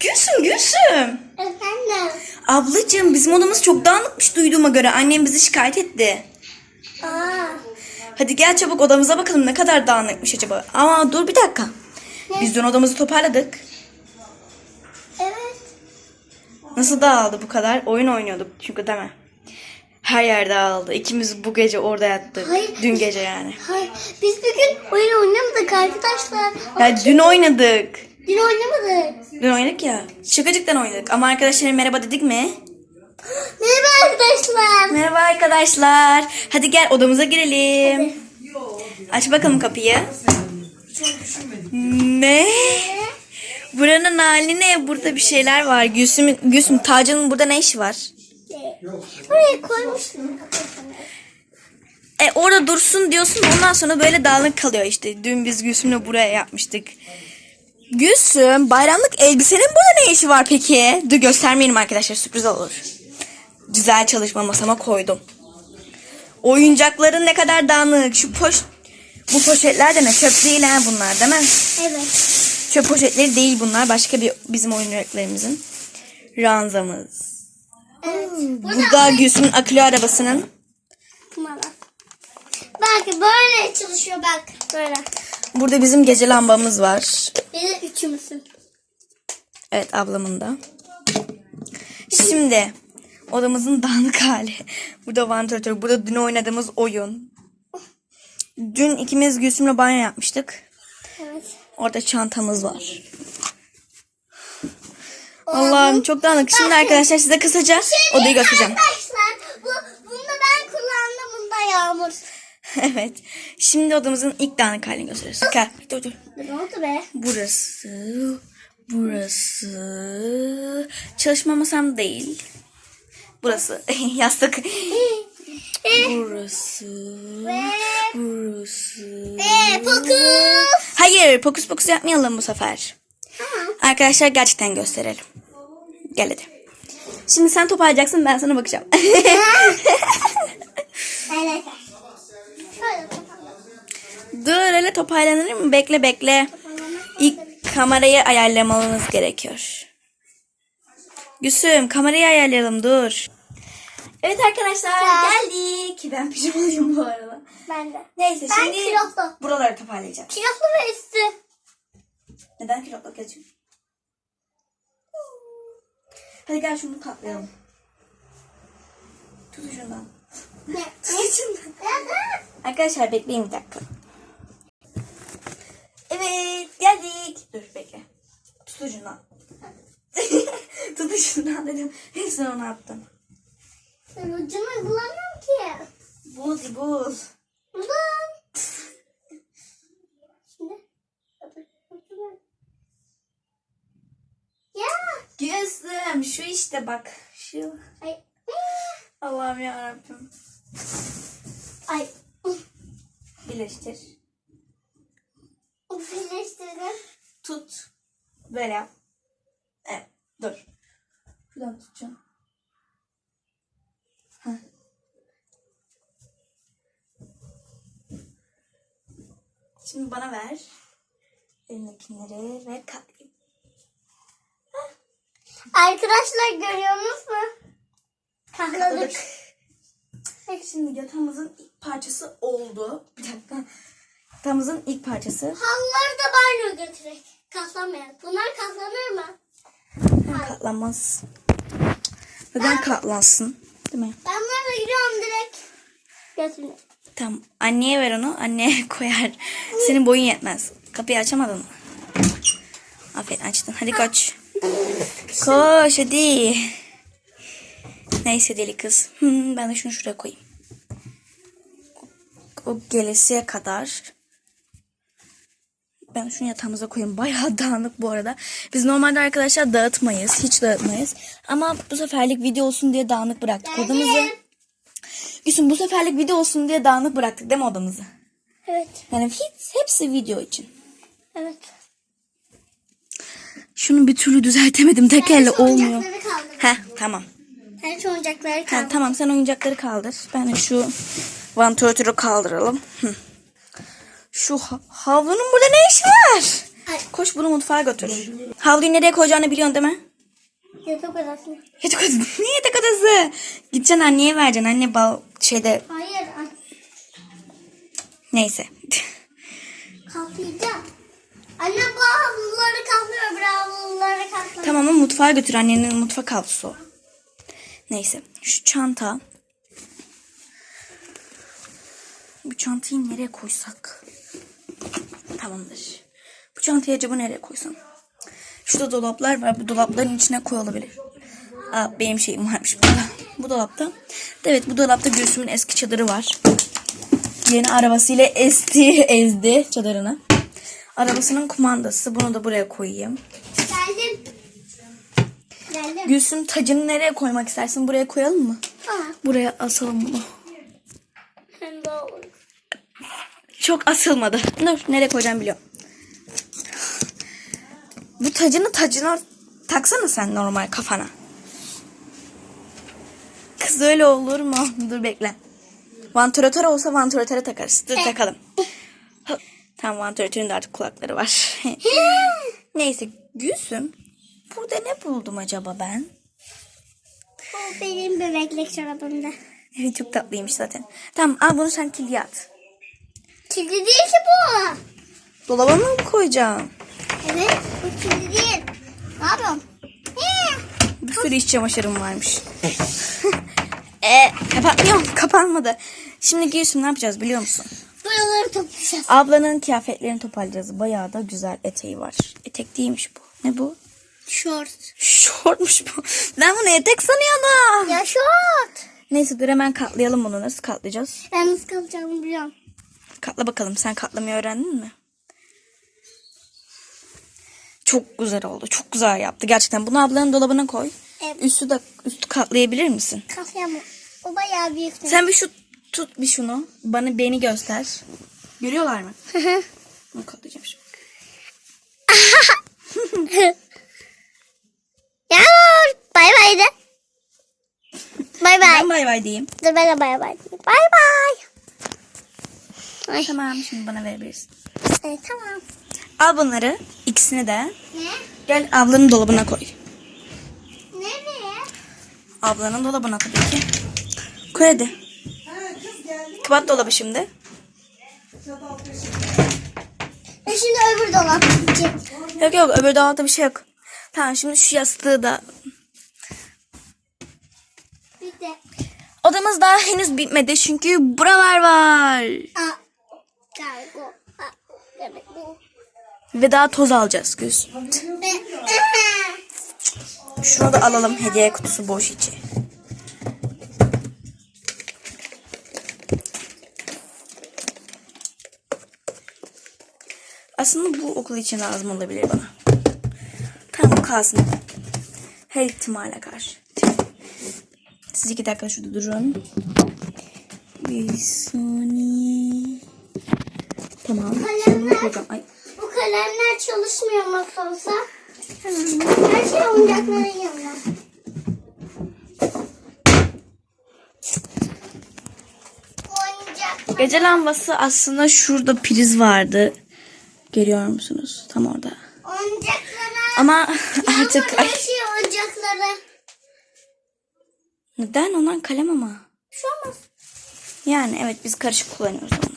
Gülsüm Gülsüm. Efendim. Ablacığım bizim odamız çok dağınıkmış duyduğuma göre. Annem bizi şikayet etti. Aa. Hadi gel çabuk odamıza bakalım ne kadar dağınıkmış acaba. Ama dur bir dakika. Biz dün odamızı toparladık. Evet. Nasıl dağıldı bu kadar? Oyun oynuyorduk çünkü değil mi? Her yer dağıldı. İkimiz bu gece orada yattık. Hayır. Dün gece yani. Hayır. Biz bugün oyun oynamadık arkadaşlar. Ya dün oynadık. Dün oynamadık. Dün oynadık ya. Şakacıktan oynadık. Ama arkadaşlara merhaba dedik mi? Merhaba arkadaşlar. Merhaba arkadaşlar. Hadi gel odamıza girelim. Aç bakalım kapıyı. Ne? Buranın hali ne? Burada bir şeyler var. Gülsüm, Gülsüm Tacı'nın burada ne işi var? Buraya koymuştum. E orada dursun diyorsun ondan sonra böyle dağınık kalıyor işte. Dün biz Gülsüm'le buraya yapmıştık. Gülsüm bayramlık elbisenin burada ne işi var peki? Dur göstermeyelim arkadaşlar sürpriz olur. Güzel çalışma masama koydum. Oyuncakların ne kadar dağınık. Şu poş... Bu poşetler de ne? Çöp değil ha bunlar değil mi? Evet. Çöp poşetleri değil bunlar. Başka bir bizim oyuncaklarımızın. Ranzamız. Evet. Burada Gülsüm'ün akülü arabasının. Bak böyle çalışıyor bak. Böyle. Burada bizim gece lambamız var. De üçümüzün. Evet ablamın da. Şimdi odamızın dağınık hali. Burada vantilatör, burada dün oynadığımız oyun. Dün ikimiz Gülsüm'le banyo yapmıştık. Evet. Orada çantamız var. Allah'ım çok dağınık. Şimdi arkadaşlar size kısaca odayı göstereceğim. Arkadaşlar bu, bunu da ben kullandım. Bunda yağmur. evet. Şimdi odamızın ilk dağınık halini gösteriyoruz. Gel. Dur dur. Ne oldu be? Burası. Burası. Çalışma masam değil. Burası. Yastık. Burası. Burası. Fokus. Hayır pokus pokus yapmayalım bu sefer. Arkadaşlar gerçekten gösterelim. Gel hadi. Şimdi sen toparlayacaksın ben sana bakacağım. Evet. Öyle toparlanır mı? Bekle bekle. İlk kamerayı ayarlamalımız gerekiyor. Gülsüm kamerayı ayarlayalım dur. Evet arkadaşlar Ya. geldik. Ben pijamalıyım bu arada. Ben de. Neyse Ben şimdi kilotlu. buraları toparlayacağım. Kilotlu ve üstü. Neden kilotluk yazıyor? Hadi gel şunu katlayalım. Tut ucundan. Ne? Tut ucundan. Arkadaşlar bekleyin bir dakika. Evet geldik. Dur bekle. Tut ucundan. Tut ucundan Hepsini ona attım. Ben ucunu bulamıyorum ki. Bul bul. Buldum. Şimdi. Ya. Gözlüm şu işte bak. Şu. Ay. Allah'ım yarabbim. Ay. Birleştir. Birleştirdim. Tut. Böyle yap. Evet. Dur. Şuradan tutacağım. Şimdi bana ver. Elindekileri ve katlayayım. Arkadaşlar görüyorsunuz mu? Kahladık. Katladık. Şimdi yatağımızın ilk parçası oldu. Bir dakika. Yatağımızın ilk parçası. Halıları da banyo götürek. Katlamayalım. Bunlar katlanır mı? Katlanmaz. Neden katlansın? Değil mi? Ben bunlarla gidiyorum direkt. Götürün. Tamam. Anneye ver onu. Anne koyar. Senin boyun yetmez. Kapıyı açamadın mı? Aferin açtın. Hadi koş. Koş hadi. Neyse deli kız. Hmm, ben de şunu şuraya koyayım. O gelesiye kadar. Ben şunu yatağımıza koyayım. Bayağı dağınık bu arada. Biz normalde arkadaşlar dağıtmayız. Hiç dağıtmayız. Ama bu seferlik video olsun diye dağınık bıraktık odamızı. Geldim. Gülsüm bu seferlik video olsun diye dağınık bıraktık değil mi odamızı? Evet. Yani hiç, hepsi video için. Evet. Şunu bir türlü düzeltemedim. Tek elle şu olmuyor. Heh tamam. Ben şu oyuncakları Ha, kaldır. tamam sen oyuncakları kaldır. Ben de şu vantilatörü kaldıralım. Hı. Şu ha- havlunun burada ne işi var? Ay. Koş bunu mutfağa götür. Havluyu nereye koyacağını biliyorsun değil mi? Yatak odasına. Yatak odası. Ne yatak odası? Gideceksin anneye vereceksin. Anne bal şeyde Hayır. Ay. neyse. Kaplayacağım. Anne bu havluları kaplıyor. Bu havluları kaplıyor. tamam ama mutfağa götür annenin mutfak havlusu. Neyse şu çanta. Bu çantayı nereye koysak? Tamamdır. Bu çantayı acaba nereye koysam? Şurada dolaplar var. Bu dolapların içine koyulabilir. Aa, benim şeyim varmış burada. Bu dolapta. Evet bu dolapta Gülsüm'ün eski çadırı var. Yeni arabasıyla esti, ezdi çadırını. Arabasının kumandası. Bunu da buraya koyayım. Geldim. Geldim. Gülsüm tacını nereye koymak istersin? Buraya koyalım mı? Tamam. Buraya asalım bunu. Hem de olur. Çok asılmadı. Dur nereye koyacağım biliyorum. Bu tacını tacına taksana sen normal kafana. Kız öyle olur mu? Dur bekle. Vantilatör olsa vantilatöre takarız. Dur takalım. Tamam vantilatörün de artık kulakları var. Neyse Gülsüm. Burada ne buldum acaba ben? O benim bebeklik çorabımda. Evet çok tatlıymış zaten. Tamam al bunu sen kilye at. Kilidi değil ki bu. Dolaba mı koyacağım? Evet. Bu kilidi değil. Ne yapıyorsun? He. Bir sürü iç çamaşırım varmış. e, kapatmıyorum. Kapanmadı. Şimdi Gülsüm ne yapacağız biliyor musun? Buraları toplayacağız. Ablanın kıyafetlerini toparlayacağız. Bayağı da güzel eteği var. Etek değilmiş bu. Ne bu? Şort. Şortmuş bu. Ben bunu etek sanıyordum. Ya şort. Neyse dur hemen katlayalım bunu. Nasıl katlayacağız? Ben nasıl kalacağımı biliyorum. Katla bakalım. Sen katlamayı öğrendin mi? Çok güzel oldu. Çok güzel yaptı. Gerçekten. Bunu ablanın dolabına koy. Evet. Üstü de üstü katlayabilir misin? Kafyam o bayağı büyük. Sen bir şu tut bir şunu. Bana beni göster. Görüyorlar mı? Bunu katlayacağım şimdi. Yağmur. Bay bay de. Bay bay. Ben bay bay diyeyim. Dur ben de bay bay. diyeyim. Bay bay. Ay. Tamam şimdi bana verebilirsin. Evet, tamam. Al bunları. ikisini de. Ne? Gel ablanın dolabına koy. Nereye? Ablanın dolabına tabii ki. Koy hadi. Kapat dolabı şimdi. E şimdi öbür dolap gidecek. Yok yok öbür dolapta bir şey yok. Tamam şimdi şu yastığı da. Bir de. Odamız daha henüz bitmedi çünkü buralar var. Aa. Ve daha toz alacağız Güz. Şunu da alalım hediye kutusu boş içi. Aslında bu okul için lazım olabilir bana. Tamam kalsın. Her ihtimale karşı. Siz iki dakika şurada durun. Bir saniye. Tamam. Şimdi. Ay. Bu kalemler çalışmıyor nasıl olsa. Her şey oyuncakların yanında. Oyuncak. Gece lambası aslında şurada priz vardı. Görüyor musunuz? Tam orada. Oyuncaklara. Ama artık her şey oyuncaklara. neden onlar kalem ama. Bir şey olmaz. Yani evet biz karışık kullanıyoruz onları.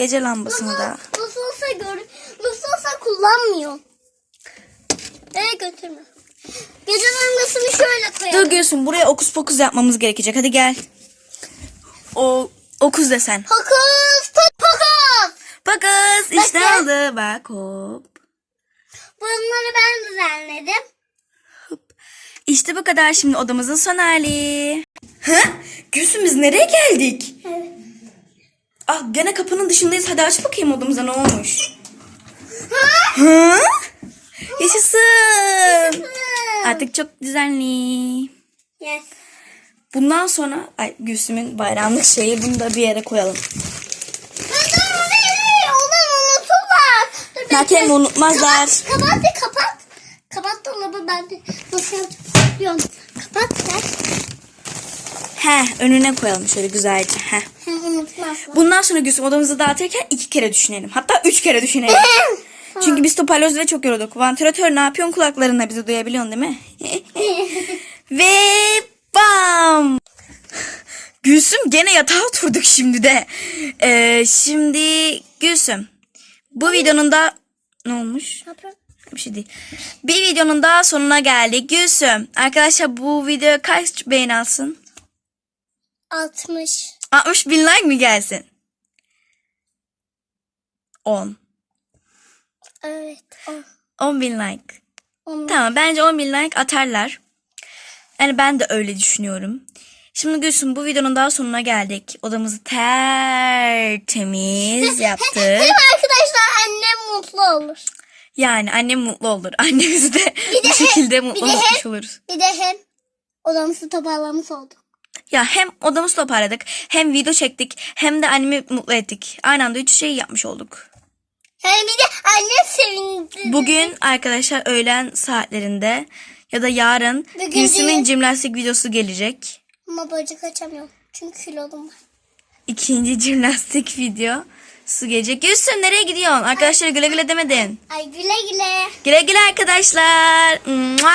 Gece lambasını da. Nasıl olsa gör, nasıl olsa kullanmıyor. Nereye götürme. Gece lambasını şöyle koyalım. Dur Gülsün buraya okus pokus yapmamız gerekecek. Hadi gel. O okuz desen. Fokus fokus. Pokus işte aldı. Bak hop. Bunları ben düzenledim. İşte bu kadar şimdi odamızın son hali. Hı? Gülsün biz nereye geldik? Evet. Ah gene kapının dışındayız. Hadi aç bakayım odamıza ne olmuş. Hı? Yaşasın. Artık çok düzenli. Yes. Bundan sonra ay Gülsüm'ün bayramlık şeyi bunu da bir yere koyalım. Zaten unutmazlar. Kapat, kapat kapat. Kapat dolabı ben de nasıl yapacağım? Kapat sen. He önüne koyalım şöyle güzelce. He. Bundan sonra Gülsüm odamızı dağıtırken iki kere düşünelim. Hatta üç kere düşünelim. Çünkü biz toparlıyoruz ve çok yorulduk. Vantilatör ne yapıyorsun kulaklarında bizi duyabiliyorsun değil mi? ve bam! Gülsüm gene yatağa oturduk şimdi de. Ee, şimdi Gülsüm bu videonun da ne olmuş? Bir şey değil. Bir videonun daha sonuna geldik. Gülsüm arkadaşlar bu video kaç beğeni alsın? 60. 60 bin like mi gelsin? 10. Evet. o. 10 bin like. Onu. Tamam bence 10 bin like atarlar. Yani ben de öyle düşünüyorum. Şimdi Gülsüm bu videonun daha sonuna geldik. Odamızı tertemiz yaptık. Hem arkadaşlar annem mutlu olur. Yani annem mutlu olur. Annemizi de Bir de bu şekilde mutlu bir de etmiş oluruz. Bir de hem odamızı toparlamış olduk. Ya hem odamızı toparladık, hem video çektik, hem de annemi mutlu ettik. Aynı anda üç şey yapmış olduk. Yani bir de annem sevindi. Bugün arkadaşlar öğlen saatlerinde ya da yarın Bugün Gülsüm'ün değil. jimnastik videosu gelecek. Ama bacak açamıyorum. Çünkü kilolum var. İkinci jimnastik video su gelecek. Gülsüm nereye gidiyorsun? Arkadaşlara güle güle demedin. Ay güle güle. Güle güle arkadaşlar. Mua.